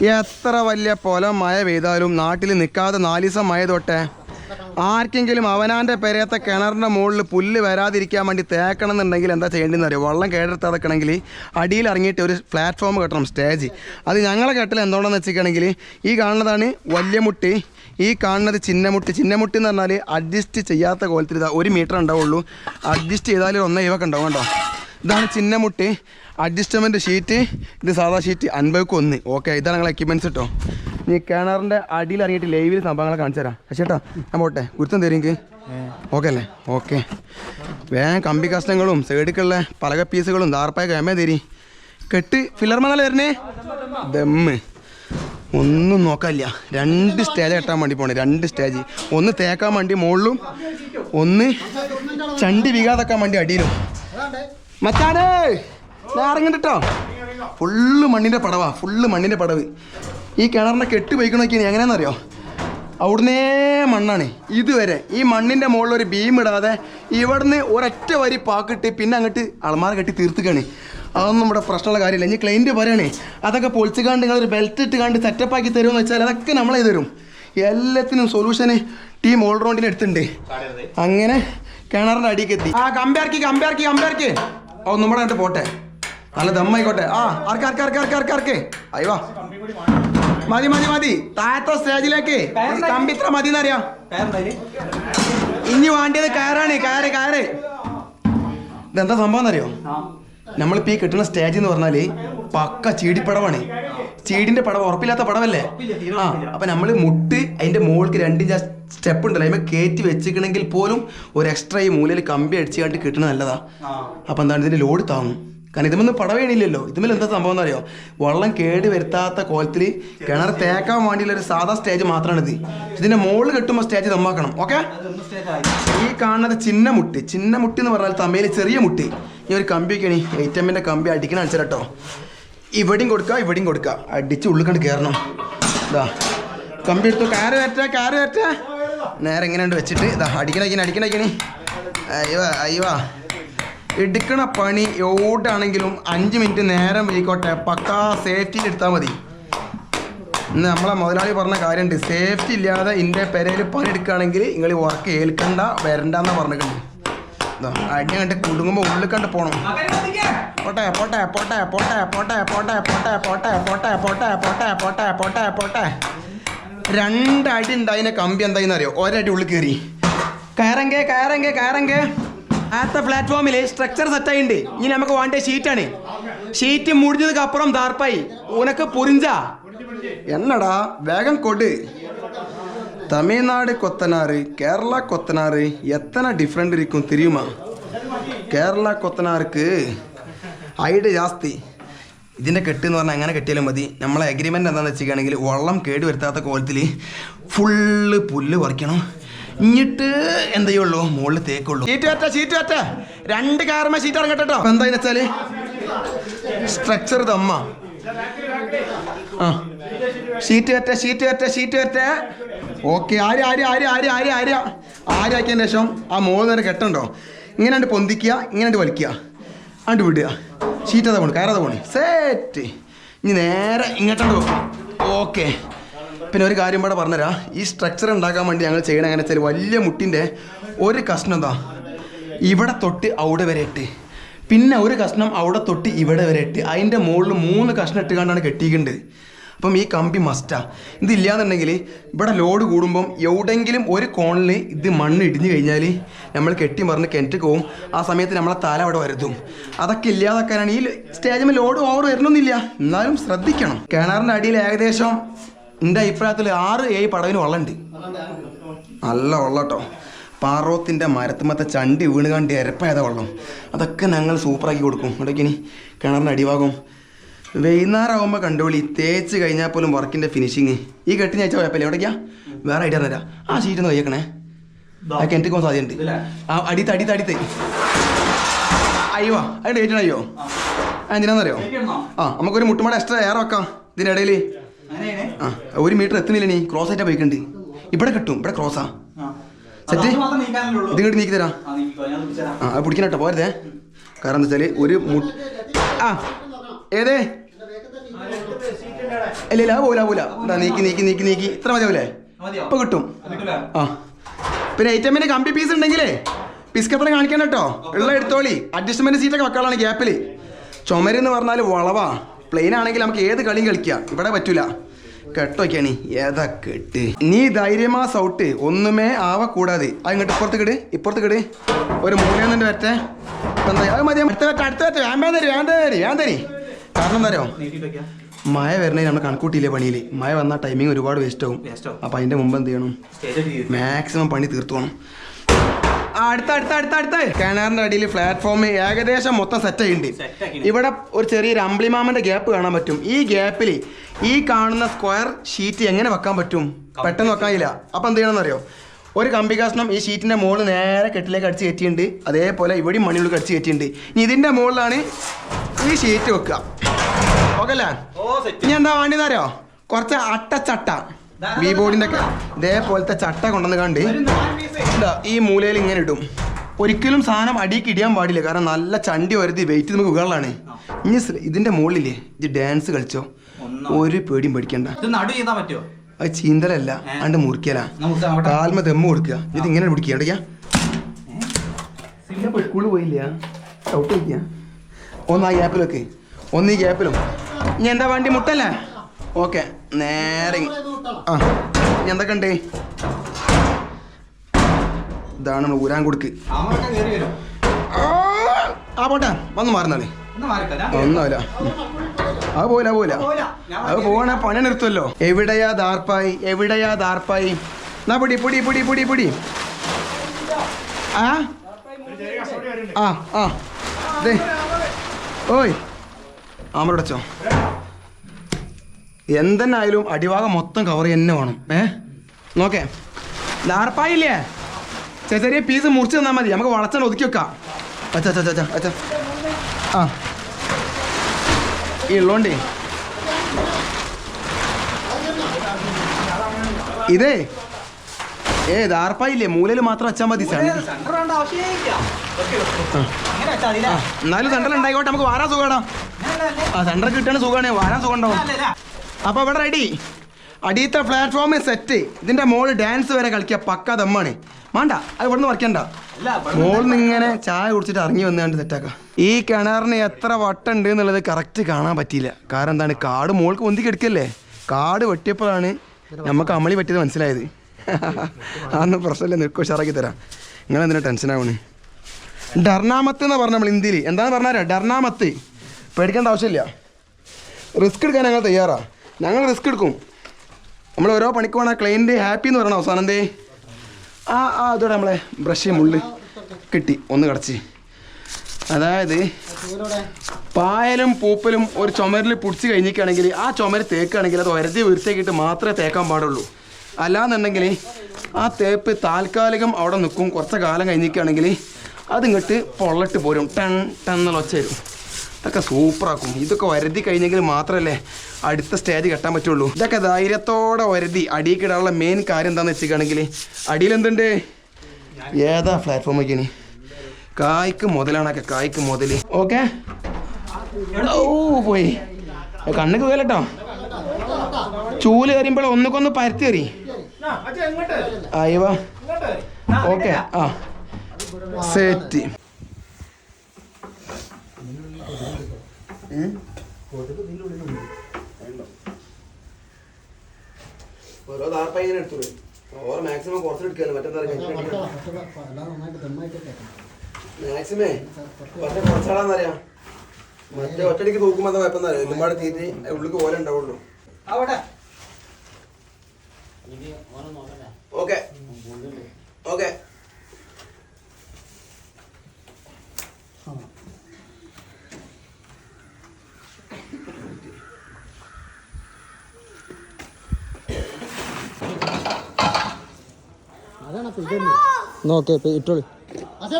എത്ര വലിയ പൊലം മഴ പെയ്താലും നാട്ടിൽ നിൽക്കാതെ നാലീസം മഴ തൊട്ടേ. ആർക്കെങ്കിലും അവനാന്റെ പെരയത്തെ കിണറിന്റെ മുകളിൽ പുല്ല് വരാതിരിക്കാൻ വേണ്ടി തേക്കണം എന്നുണ്ടെങ്കിൽ എന്താ ചെയ്യേണ്ടതെന്ന് അറിയോ? വെള്ളം കേടെടുത്താതെക്കണമെങ്കിൽ അടിയിൽ ഇറങ്ങിയിട്ട് ഒരു പ്ലാറ്റ്ഫോം കെട്ടണം സ്റ്റേജ് അത് ഞങ്ങളെ കെട്ടിൽ എന്തുകൊണ്ടെന്ന് വെച്ചിട്ടുണ്ടെങ്കിൽ ഈ കാണുന്നതാണ് വലിയ മുട്ടി ഈ കാണുന്നത് ചിന്നമുട്ടി. ചിന്നമുട്ടി എന്ന് പറഞ്ഞാൽ അഡ്ജസ്റ്റ് ചെയ്യാത്ത കോലത്തിൽ ഇതാ ഒരു മീറ്റർ ഉണ്ടാവുള്ളൂ. അഡ്ജസ്റ്റ് ചെയ്താൽ ഒന്നേ ഇവക്ക് ഉണ്ടാവും കേട്ടോ. ഇതാണ് ചിന്നമുട്ടി. അഡ്ജസ്റ്റ്മെന്റ് ഷീറ്റ് ഇത് സാധാ ഷീറ്റ് അൻപതിക്ക് ഒന്ന്. ഓക്കെ ഇതാണ് ഞങ്ങൾ എക്യുപ്മെന്റ്സ് കേട്ടോ നീ കിണറിന്റെ അടിയിൽ ഇറങ്ങിയിട്ട് ലൈവിൽ സംഭവങ്ങളെ കാണിച്ചു തരാം. ചേട്ടാ ഞാൻ പോട്ടെ ഗുരുത്തം തരും എനിക്ക്. ഓക്കെ അല്ലേ? ഓക്കെ വേഗം കമ്പി കഷ്ണങ്ങളും സൈഡിക്കുള്ള പലക പീസുകളും ദാർപ്പായ കേമ തരി. കെട്ട് ഫില്ലർ മണല വരണേ? ദമ്മ്. ഒന്നും നോക്കാനില്ല. രണ്ട് സ്റ്റേജ് കെട്ടാൻ വേണ്ടി പോണേ രണ്ട് സ്റ്റേജ് ഒന്ന് തേക്കാൻ വേണ്ടി മുകളിലും ഒന്ന് ചണ്ടി വീകാതാക്കാൻ വേണ്ടി അടിയിലും. മച്ചാനേ ഞാൻ ഫുള്ള് മണ്ണിന്റെ പടവാ ഫുള്ള് മണ്ണിന്റെ പടവ്. ഈ കിണറിന്റെ കെട്ട് പോയിക്കണ നോക്കിയാൽ എങ്ങനെയാണെന്നറിയോ? അവിടുന്നേ മണ്ണാണ്. ഇതുവരെ ഈ മണ്ണിന്റെ മുകളിൽ ഒരു ബീം ഇടാതെ ഇവിടുന്ന് ഒരൊറ്റ വരി പാക്കിട്ട് പിന്നെ അങ്ങോട്ട് അളമാര കെട്ടി തീർത്തുകയാണ് അതൊന്നും നമ്മുടെ പ്രശ്നമുള്ള കാര്യമില്ല. ഇനി ക്ലൈന്റ് പറയണേ അതൊക്കെ പൊളിച്ചുകാണ്ട് നിങ്ങളൊരു ബെൽറ്റ് ഇട്ട് കണ്ട് സെറ്റപ്പാക്കി തരുമെന്ന് വെച്ചാൽ അതൊക്കെ നമ്മളെ തരും. എല്ലാത്തിനും സൊല്യൂഷന് ടീം ഓൾറൗണ്ടിന് എടുത്തിട്ടുണ്ട്. അങ്ങനെ കിണറിന്റെ അടിക്കെത്തി എത്തി ആ കമ്പയർക്കി കമ്പയർക്കി കമ്പയർക്കി. ഓ നമ്മുടെ കണ്ടിട്ട് പോട്ടെ. നല്ല ദമ്മായിക്കോട്ടെ. ആ ആർക്ക് ആർക്ക് ആർക്ക് ആർക്ക് ആർക്ക് ആർക്ക്? അയ്യോ മതി മതി മതി. താഴത്തെ സ്റ്റേജിലേക്ക് കമ്പി ഇത്ര മതി എന്നറിയാം ഇനി വേണ്ടിയത് കയറാണ് കയറ് കയറ്. ഇതെന്താ സംഭവം എന്നറിയോ? നമ്മളിപ്പോ ഈ കിട്ടുന്ന സ്റ്റേജ് എന്ന് പറഞ്ഞാൽ പക്ക ചീടിപ്പടവാണ്. ചീടിന്റെ പടവ് ഉറപ്പില്ലാത്ത പടവല്ലേ? ആ അപ്പൊ നമ്മൾ മുട്ട് അതിന്റെ മുകൾക്ക് രണ്ടിഞ്ച് സ്റ്റെപ്പ് ഉണ്ടല്ലോ. അതിമേ കയറ്റി വെച്ചിക്കണമെങ്കിൽ പോലും ഒരു എക്സ്ട്രാ ഈ മൂലയിൽ കമ്പി അടിച്ച് കണ്ട് കിട്ടുന്നത് നല്ലതാ. അപ്പൊ എന്താണ് ഇതിന്റെ ലോഡ് താങ്ങും. കാരണം ഇതുമൊന്നും പടവേണില്ലല്ലോ ഇതുമല്ല എന്താ സംഭവം എന്ന് അറിയോ? വെള്ളം കേട് വരുത്താത്ത കോലത്തിൽ കിണർ തേക്കാൻ വേണ്ടിയുള്ള ഒരു സാധാ സ്റ്റേജ് മാത്രമാണിത് ഇതിന്റെ മുകളിൽ കെട്ടുമ്പോൾ സ്റ്റേജ് തമ്മാക്കണം ഓക്കെ? ഈ കാണുന്നത് ചിന്ന മുട്ടി. ചിന്ന മുട്ടി എന്ന് പറഞ്ഞാൽ തമ്മയിൽ ചെറിയ മുട്ടി. ഈ ഒരു കമ്പിയൊക്കെയാണ് എയ്റ്റ് എമ്മിന്റെ കമ്പി അടിക്കണ അടിച്ചാൽ കേട്ടോ. ഇവിടെയും കൊടുക്കുക ഇവിടെയും കൊടുക്കുക അടിച്ച് ഉള്ളിൽ കണ്ട് കയറണം ഇതാ കമ്പി എടുത്തു കാറ് വരറ്റ കാറ് വരറ്റ നേരെ എങ്ങനെയുണ്ട് വെച്ചിട്ട് ഇതാ അടിക്കണ അടിക്കണ അടിക്കണേ അയ്യോ അയ്യോ. എടുക്കണ പണി എവിടാണെങ്കിലും അഞ്ച് മിനിറ്റ് നേരം വൈകോട്ടെ പക്കാ സേഫ്റ്റിയിൽ എടുത്താൽ മതി. ഇന്ന് നമ്മളെ മുതലാളി പറഞ്ഞ കാര്യമുണ്ട് സേഫ്റ്റി ഇല്ലാതെ ഇന്റെ പെരയിൽ പണി എടുക്കുകയാണെങ്കിൽ നിങ്ങൾ വർക്ക് ഏൽക്കണ്ട വരണ്ടെന്നാണ് പറഞ്ഞിട്ടുണ്ട്. അടി കണ്ട് കുടുങ്ങുമ്പോൾ ഉള്ളിൽ കണ്ട് പോണം പോട്ടെ പോട്ടെ പോട്ടെ പോട്ടെ പോട്ടെ പോട്ടെ പോട്ടെ പോട്ടെ പോട്ടെ പോട്ടെ പോട്ടെ പോട്ടെ പോട്ടെ പോട്ടെ രണ്ടടി ഉണ്ടായിന കമ്പി എന്തായിന്ന് അറിയോ ഒരടി ഉള്ളിൽ കയറി കയറങ്കേ കയറങ്കേ കയറങ്കേ ആത്ത പ്ലാറ്റ്ഫോമിൽ സ്ട്രക്ചർ സെറ്റ് ആയിട്ടുണ്ട് ഇനി നമുക്ക് വേണ്ട ഷീറ്റാണ് ഷീറ്റ് മുടിഞ്ഞതുക്കപ്പുറം ദാർപ്പായി ഉനക്ക് പുരിഞ്ച എന്നടാ വേഗം കൊട് തമിഴ്നാട് കൊത്തനാറ് കേരള കൊത്തനാറ് എത്ര ഡിഫറെന്റ് ഇരിക്കും തിരിയുമാ. കേരള കൊത്തനാർക്ക് ഹൈഡ് ജാസ്തി. ഇതിന്റെ കെട്ട് എന്ന് പറഞ്ഞാൽ അങ്ങനെ കെട്ടിയാലും മതി. നമ്മളെ അഗ്രിമെന്റ് എന്താണെന്ന് വെച്ചിരിക്കുകയാണെങ്കിൽ വെള്ളം കേട് വരുത്താത്ത കോലത്തിൽ ഫുള്ള് പുല്ല് പറിക്കണം. ഇഞ്ഞിട്ട് എന്തേ ഉള്ളൂ മുകളിൽ തേക്കുള്ളൂ. ഷീറ്റ് വറ്റ ഷീറ്റ് വറ്റ രണ്ട് കാർമ ഷീറ്റ് ഇറങ്ങട്ടോ എന്താന്ന് വെച്ചാൽ സ്ട്രക്ചർ തമ്മ. ആ. ഷീറ്റ് വറ്റ ഷീറ്റ് വറ്റ ഷീറ്റ് വറ്റ ഓക്കെ ആര് ആര് ആര് ആര് ആര് ആര്? ആരാക്കിയതിന് ശേഷം ആ മോളിൽ നേരെ കെട്ടുണ്ടോ? ഇങ്ങനെ കണ്ട് പൊന്തിക്കുക ഇങ്ങനെ കണ്ട് വലിക്കുക. അണ്ട് വിടുക. ഷീറ്റ് അതാ പോണു കയറാതെ പോണു. സേറ്റ് ഇനി നേരെ ഇങ്ങോട്ടാണ്ട് വെക്കും. ഓക്കെ. പിന്നെ ഒരു കാര്യം കൂടെ പറഞ്ഞുതരാം. ഈ സ്ട്രക്ചർ ഉണ്ടാക്കാൻ വേണ്ടി ഞങ്ങൾ ചെയ്യണ എങ്ങനെ വെച്ചാൽ വലിയ മുട്ടിന്റെ ഒരു കഷ്ണം എന്താ? ഇവിടെ തൊട്ട് അവിടെ വരെ ഇട്ട്. പിന്നെ ഒരു കഷ്ണം അവിടെ തൊട്ട് ഇവിടെ വരെ ഇട്ട്. അതിന്റെ മുകളിൽ മൂന്ന് കഷ്ണം ഇട്ട് കണ്ടാണ് കെട്ടിയിട്ടുണ്ട് അപ്പം ഈ കമ്പി മസ്റ്റാ ഇതില്ലാന്നുണ്ടെങ്കിൽ ഇവിടെ ലോഡ് കൂടുമ്പം എവിടെങ്കിലും ഒരു കോണിൽ ഇത് മണ്ണ് ഇടിഞ്ഞു കഴിഞ്ഞാൽ നമ്മൾ കെട്ടി മറിഞ്ഞ് കിണറ്റ് പോവും. ആ സമയത്ത് നമ്മളെ തല അവിടെ വരുത്തും. അതൊക്കെ ഇല്ലാതാക്കാനാണ് ഈ സ്റ്റേജിൽ ലോഡ് ഓവർ വരണമെന്നില്ല. എന്നാലും ശ്രദ്ധിക്കണം. കിണറിന്റെ അടിയിൽ ഏകദേശം എന്റെ അഭിപ്രായത്തിൽ ആറ് ഏഴ് പടവിന് വെള്ളമുണ്ട്. നല്ല വെള്ളം കേട്ടോ പാറോത്തിന്റെ മരത്തുമത്തെ ചണ്ടി വീണ് കണ്ടി എരപ്പായത വെള്ളം. അതൊക്കെ ഞങ്ങൾ സൂപ്പറാക്കി കൊടുക്കും. ഇടയ്ക്കിനി കിണറിന്റെ അടിഭാഗം വൈകുന്നേരം ആകുമ്പോൾ കണ്ടുപിടി തേച്ച് കഴിഞ്ഞാൽ പോലും വർക്കിന്റെ ഫിനിഷിങ് ഈ കെട്ടിന് അയച്ചാൽ കുഴപ്പമില്ല. എവിടേക്കാ? വേറെ ഐഡിയ തരാം. ആ ഷീറ്റ് ഒന്ന് കഴിക്കണേ ആ കിണറ്റിൽ പോകാൻ സാധ്യതയുണ്ട്. ആ അടിത്ത് അടിത്ത് അടിത്ത്. അയ്യോ അത് ഡേറ്റ് അയ്യോ. ആ. എന്തിനാന്നറിയോ? ആ നമുക്കൊരു മുട്ടുമാട എക്സ്ട്രാ എയർ വെക്കാം ഇതിനിടയിൽ ആ ഒരു മീറ്റർ എത്തുന്നില്ല നീ ക്രോസ് ആയിട്ടാ പോയിക്കണ്ട്. ഇവിടെ കിട്ടും. ഇവിടെ ക്രോസാ സെറ്റ് ഇത് ഇങ്ങോട്ട് നീക്കി തരാം. ആ അത് പിടിക്കണം കേട്ടോ പോരുതേ കാരണം എന്താ വെച്ചാൽ ഒരു മു ആ. ഏതേ? ഇല്ല ഇല്ല പോലാ പോല. നീക്കി നീക്കി നീക്കി നീക്കി. ഇത്ര മതിയാവൂലേ? മതിയോ? ഇപ്പൊ കിട്ടും. ആ. പിന്നെ ഐറ്റമിന് കമ്പി പീസ് ഉണ്ടെങ്കിലേ പിസ്കപ്പനെ കാണിക്കണം കേട്ടോ. ഉള്ള എടുത്തോളി. അഡ്ജസ്റ്റ്മെന്റ് സീറ്റൊക്കെ വെക്കാളാണ് ഗ്യാപ്പിൽ ചുമരെന്ന് പറഞ്ഞാൽ വളവാ. പ്ലെയിൻ ആണെങ്കിൽ നമുക്ക് ഏത് കളിയും കളിക്കാം. ഇവിടെ പറ്റൂല. കെട്ടൊക്കെയാണ് ഏതാ കെട്ട് നീ ധൈര്യമാ സൗട്ട് ഒന്നുമേ ആവ കൂടാതെ. അത് ഇങ്ങോട്ട് ഇപ്പുറത്ത് കിട് ഇപ്പുറത്ത് കിട് ഒരു മൂന്നേന്നിട്ട് വരട്ടെ. എന്താ? അത് മതി അടുത്ത വരട്ടെ അടുത്ത വരട്ടെ. വേണ്ട തരി വേണ്ട തരി വേണ്ട തരി. കാരണം എന്താ മഴ വരണേ നമ്മൾ കണക്കൂട്ടിയില്ലേ പണിയിൽ മഴ വന്ന ടൈമിങ് ഒരുപാട് വേസ്റ്റ് ആവും. അപ്പൊ അതിന്റെ അതിന്റെ മുമ്പ് എന്ത് ചെയ്യണം? മാക്സിമം പണി തീർത്തു പോകണം അടുത്ത അടുത്ത അടുത്ത അടുത്ത. കിണറിന്റെ അടിയിൽ പ്ലാറ്റ്ഫോം ഏകദേശം മൊത്തം സെറ്റ് ആയിട്ടുണ്ട്. ഇവിടെ ഒരു ചെറിയൊരു അമ്പിളിമാമന്റെ ഗ്യാപ്പ് കാണാൻ പറ്റും. ഈ ഗ്യാപ്പിൽ ഈ കാണുന്ന സ്ക്വയർ ഷീറ്റ് എങ്ങനെ വെക്കാൻ പറ്റും? പെട്ടെന്ന് വെക്കാൻ കഴിയില്ല. അപ്പം എന്ത് ചെയ്യണമെന്ന് അറിയോ ഒരു കമ്പി കഷ്ണം ഈ ഷീറ്റിന്റെ മുകളിൽ നേരെ കെട്ടിലേക്ക് അടിച്ച് കയറ്റിയിട്ടുണ്ട്. അതേപോലെ ഇവിടെയും മണിയുള്ളിൽ അടിച്ച് കയറ്റിയിട്ടുണ്ട്. ഇനി ഇതിന്റെ മുകളിലാണ് ഈ ഷീറ്റ് വെക്കുക. ഓക്കെ അല്ലേ ഇനി എന്താ വേണ്ടതെന്ന് അറിയോ? കുറച്ച് അട്ടച്ചട്ട ബി ബോർഡിന്റെ ഒക്കെ ഇതേപോലത്തെ ചട്ട കൊണ്ടുവന്ന് കണ്ട് ഈ മൂലയിൽ ഇങ്ങനെ ഇടും. ഒരിക്കലും സാധനം അടിക്ക് ഇടിയാൻ പാടില്ല. കാരണം നല്ല ചണ്ടി വരുതി വെയിറ്റ് നമുക്ക് മുകളിലാണ് ഇനി ഇതിന്റെ മുകളിലേ ഇത് ഡാൻസ് കളിച്ചോ. ഒരു പേടിയും പറ്റുമോ അത് ചീന്തലല്ല അണ്ട് മുറിക്കല കാൽമ തെമ്മ കൊടുക്കുക. ഇത് ഇങ്ങനെ പിടിക്കുക. സ്കൂളിൽ പോയില്ല. ഔട്ട് വയ്ക്കുക ഒന്ന് ആ ഗ്യാപ്പിലൊക്കെ ഒന്ന് ഈ ഗ്യാപ്പിലും ഇനി എന്താ വണ്ടി മുട്ടല്ലേ? ഓക്കെ നേരെ. ആ ഇനി എന്തൊക്കെ ഉണ്ട് ഇതാണ് നമ്മൾ ഊരാൻ കൊടുക്ക്. ആ, പോട്ടെ വന്ന് മാറുന്നാളേ ഒന്ന് ആ ഞാൻ ഒന്നുമില്ല അത് പോയില്ല പോയില്ല. അത് പോകണ പണി നിർത്തുമല്ലോ എവിടെയാ ദാർപ്പായി? എവിടെയാ ദാർപ്പായി? എന്നാ പിടി പിടി പിടി പിടി പിടി. ആ? ആ ആ. ഓയ്. ആമറടച്ചോ എന്തെന്നായാലും അടിഭാഗം മൊത്തം കവർ തന്നെ വേണം. ഏ? നോക്കേ. ലാർപ്പായില്ലേ? ചെറിയ ചെറിയ പീസ് മുറിച്ച് തന്നാൽ മതി. നമുക്ക് വളച്ചണ്ട് ഒതുക്കി വെക്കാം. അച്ഛാ അച്ഛാ അച്ഛാ അച്ഛാ. ആ. ഈ ഉള്ളോണ്ടേ. ഇതേ. ഏ ദാർപ്പായില്ലേ മൂലയിൽ മാത്രം വെച്ചാൽ മതി. എന്നാലും തണ്ടലുണ്ടായിക്കോട്ടെ നമുക്ക് വാരാ അല്ലേ? ആ കിട്ടണ സുഖമാണ് വാരാൻ സുഖം ഉണ്ടാവും? അപ്പോൾ ഇവിടെ റെഡി അടിയത്തെ പ്ലാറ്റ്ഫോം സെറ്റ് ഇതിന്റെ മോൾ ഡാൻസ് വരെ കളിക്കുക പക്ക ദമ്മാണ്. വേണ്ട അത് ഇവിടുന്ന് നിന്ന് വർക്കണ്ട ഇവിടെ മോളിൽ ഇങ്ങനെ ചായ കുടിച്ചിട്ട് ഇറങ്ങി വന്നുകൊണ്ട് സെറ്റാക്കാം ഈ കിണറിന് എത്ര വട്ടം ഉണ്ട് എന്നുള്ളത് കറക്റ്റ് കാണാൻ പറ്റിയില്ല. കാരണം എന്താണ് കാട് മോൾക്ക് പൊന്തി കിടക്കല്ലേ? കാട് വെട്ടിയപ്പോഴാണ് നമുക്ക് അമളി പറ്റിയത് മനസ്സിലായത്. അതൊന്നും പ്രശ്നമില്ല നിൽക്കോ ഉഷാറാക്കി തരാം. നിങ്ങൾ എന്തിനാ ടെൻഷൻ ആവണ്? ഡർണാമത്ത് എന്ന് പറഞ്ഞ നമ്മൾ ഇന്ത്യയിൽ എന്താന്ന് പറഞ്ഞാൽ ഡർണാമത്ത്. പേടിക്കേണ്ട ആവശ്യമില്ല. റിസ്ക് എടുക്കാൻ ഞങ്ങൾ തയ്യാറാ. ഞങ്ങൾ റിസ്ക് എടുക്കും. നമ്മൾ ഓരോ പണിക്ക് പോണ ക്ലയന്റ് ഹാപ്പി എന്ന് പറയണം അവസാനം എന്തേ? ആ ആ അതോടെ നമ്മളെ ബ്രഷ് മുള്ള് കിട്ടി. ഒന്ന് കടച്ച്. അതായത് പായലും പൂപ്പലും ഒരു ചുമരിൽ പിടിച്ച് കഴിഞ്ഞിരിക്കുകയാണെങ്കിൽ ആ ചുമര് തേക്കുകയാണെങ്കിൽ അത് ഒരതി ഉയർത്തേക്കിട്ട് മാത്രമേ തേക്കാൻ പാടുള്ളൂ. അല്ലാന്നുണ്ടെങ്കിൽ ആ തേപ്പ് താൽക്കാലികം അവിടെ നിൽക്കും. കുറച്ച് കാലം കഴിഞ്ഞിരിക്കുകയാണെങ്കിൽ അതിങ്ങോട്ട് പൊള്ളട്ട് പോരും. ടൺ ടൺ എന്നുള്ള ഒച്ച വരും. ഇതൊക്കെ സൂപ്പറാക്കും. ഇതൊക്കെ വരതി കഴിഞ്ഞെങ്കിൽ മാത്രമല്ലേ അടുത്ത സ്റ്റേജ് കെട്ടാൻ പറ്റുള്ളൂ. ഇതൊക്കെ ധൈര്യത്തോടെ വരതി. അടിയിൽ കിടാനുള്ള മെയിൻ കാര്യം എന്താണെന്ന് വെച്ചിട്ടാണെങ്കിൽ അടിയിൽ എന്തുണ്ട്? ഏതാ പ്ലാറ്റ്ഫോം ഇനി? കായ്ക്ക് മുതലാണൊക്കെ കായ്ക്ക് മുതൽ. ഓക്കെ? ഓ പോയി. കണ്ണ് കേട്ടോ ചൂൽ കയറിയുമ്പോൾ ഒന്നുക്കൊന്ന് പരത്തി കയറി. അയ്യവാ ഓക്കെ ആ. സെറ്റ് ഓരോ താർപ്പ ഇങ്ങനെ എടുത്തു ഓരോ മാക്സിമം കുറച്ചെടുക്കുകയല്ലോ മറ്റെന്താ മാക്സിമേ പക്ഷെ കുറച്ചാളാന്നറിയാം മറ്റേ ഒറ്റടിക്ക് തൂക്കുമ്പോ എന്താ കുഴപ്പം അറിയാം ഒരുപാട് തീറ്റി ഉള്ളിക്ക് പോലെ ഉണ്ടാവുള്ളൂ. അവിടെ. ഓക്കെ. ഓക്കെ. നോക്കെ ഇട്ടോളി. അതെ